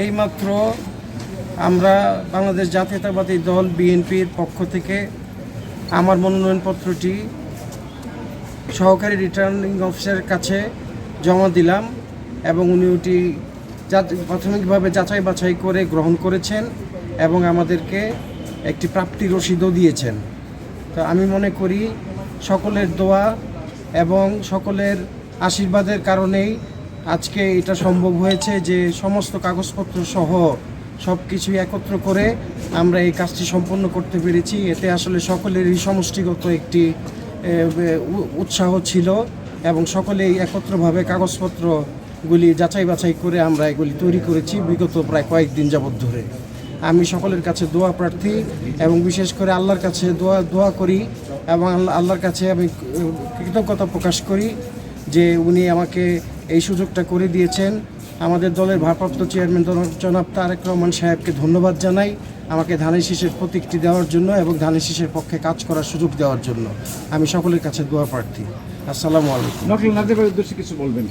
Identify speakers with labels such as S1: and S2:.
S1: এইমাত্র আমরা বাংলাদেশ জাতীয়তাবাদী দল বিএনপির পক্ষ থেকে আমার মনোনয়নপত্রটি সহকারী রিটার্নিং অফিসারের কাছে জমা দিলাম এবং উনি ওটি প্রাথমিকভাবে যাচাই বাছাই করে গ্রহণ করেছেন এবং আমাদেরকে একটি প্রাপ্তি রসিদও দিয়েছেন। তো আমি মনে করি সকলের দোয়া এবং সকলের আশীর্বাদের কারণেই আজকে এটা সম্ভব হয়েছে যে সমস্ত কাগজপত্র সহ সব কিছুই একত্র করে আমরা এই কাজটি সম্পন্ন করতে পেরেছি। এতে আসলে সকলেরই সমষ্টিগত একটি উৎসাহ ছিল এবং সকলেই একত্রভাবে কাগজপত্রগুলি যাচাই বাছাই করে আমরা এগুলি তৈরি করেছি বিগত প্রায় কয়েকদিন যাবৎ ধরে। আমি সকলের কাছে দোয়া প্রার্থী এবং বিশেষ করে আল্লাহর কাছে দোয়া দোয়া করি এবং আল্লাহ, আল্লাহর কাছে আমি কৃতজ্ঞতা প্রকাশ করি যে উনি আমাকে এই সুযোগটা করে দিয়েছেন। আমাদের দলের ভারপ্রাপ্ত চেয়ারম্যান জনাব- তারেক রহমান সাহেবকে ধন্যবাদ জানাই আমাকে ধানের শীষের প্রতীকটি দেওয়ার জন্য এবং ধানের শীষের পক্ষে কাজ করার সুযোগ দেওয়ার জন্য। আমি সকলের কাছে দোয়া প্রার্থী। আসসালামু আলাইকুম।
S2: নকল নাজিবের উদ্দেশ্যে কিছু বলবেন